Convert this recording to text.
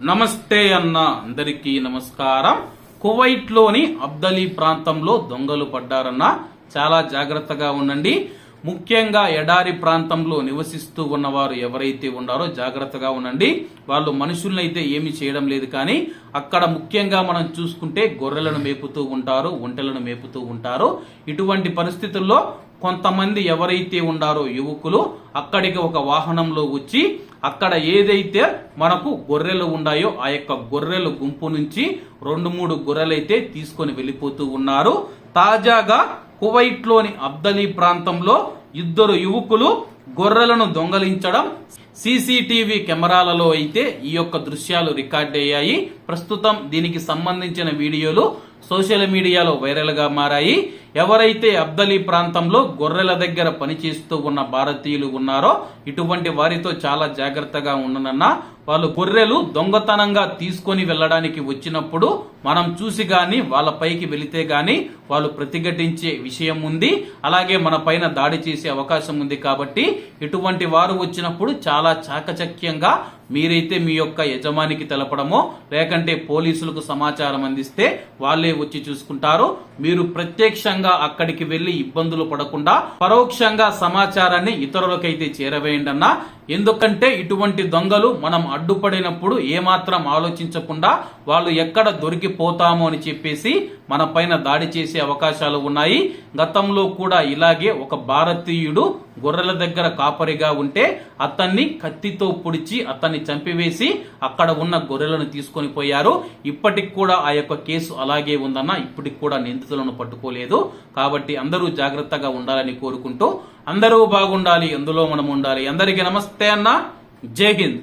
నమస్తే అన్న అందరికీ నమస్కారం. కువైట్లోని అబ్దలీ ప్రాంతంలో దొంగలు పడ్డారన్న చాలా జాగ్రత్తగా ఉండండి. ముఖ్యంగా ఎడారి ప్రాంతంలో నివసిస్తూ ఉన్నవారు ఎవరైతే ఉన్నారో జాగ్రత్తగా ఉండండి. వాళ్ళు మనుషులనైతే ఏమి చేయడం లేదు కానీ అక్కడ ముఖ్యంగా మనం చూసుకుంటే గొర్రెలను మేపుతూ ఉంటారు ఒంటెలను మేపుతూ ఉంటారు. ఇటువంటి పరిస్థితుల్లో కొంతమంది ఎవరైతే ఉండారో యువకులు అక్కడికి ఒక వాహనంలో వచ్చి అక్కడ ఏదైతే మనకు గొర్రెలు ఉన్నాయో ఆ యొక్క గొర్రెల గుంపు నుంచి రెండు మూడు గొర్రెలైతే తీసుకొని వెళ్ళిపోతూ ఉన్నారు. తాజాగా కువైట్లోని అబ్దలీ ప్రాంతంలో ఇద్దరు యువకులు గొర్రెలను దొంగలించడం సీసీటీవీ కెమెరాలలో అయితే ఈ యొక్క దృశ్యాలు రికార్డ్ అయ్యాయి. ప్రస్తుతం దీనికి సంబంధించిన వీడియోలు సోషల్ మీడియాలో వైరల్గా మారాయి. ఎవరైతే అబ్దలీ ప్రాంతంలో గొర్రెల దగ్గర పనిచేస్తూ ఉన్న భారతీయులు ఉన్నారో ఇటువంటి వారితో చాలా జాగ్రత్తగా ఉండనన్నా వాళ్ళు గొర్రెలు దొంగతనంగా తీసుకొని వెళ్ళడానికి వచ్చినప్పుడు మనం చూసి గాని వాళ్ళ పైకి వెళితే గాని వాళ్ళు ప్రతిఘటించే విషయం ఉంది. అలాగే మన పైన దాడి చేసే అవకాశం ఉంది కాబట్టి ఇటువంటి వారు వచ్చినప్పుడు చాలా చాకచక్యంగా మీరైతే మీ యొక్క యజమానికి తెలపడమో లేకంటే పోలీసులకు సమాచారం అందిస్తే వాళ్ళే వచ్చి చూసుకుంటారు. మీరు ప్రత్యక్షంగా అక్కడికి వెళ్ళి ఇబ్బందులు పడకుండా పరోక్షంగా సమాచారాన్ని ఇతరులకైతే చేరవేయండిన్నా ఎందుకంటే ఇటువంటి దొంగలు మనం అడ్డుపడినప్పుడు ఏమాత్రం ఆలోచించకుండా వాళ్ళు ఎక్కడ దొరికిపోతామో అని చెప్పేసి మన పైన దాడి చేసే అవకాశాలు ఉన్నాయి. గతంలో కూడా ఇలాగే ఒక భారతీయుడు గొర్రెల దగ్గర కాపరిగా ఉంటే అతన్ని కత్తితో పొడిచి అతన్ని చంపివేసి అక్కడ ఉన్న గొర్రెలను తీసుకొని పోయారు. ఇప్పటికి కూడా ఆ యొక్క కేసు అలాగే ఉందన్న ఇప్పటికి కూడా నిందితులను పట్టుకోలేదు. కాబట్టి అందరూ జాగ్రత్తగా ఉండాలని కోరుకుంటూ అందరూ బాగుండాలి ఎందులో మనం ఉండాలి. అందరికీ నమస్తే అన్న. జై హింద్.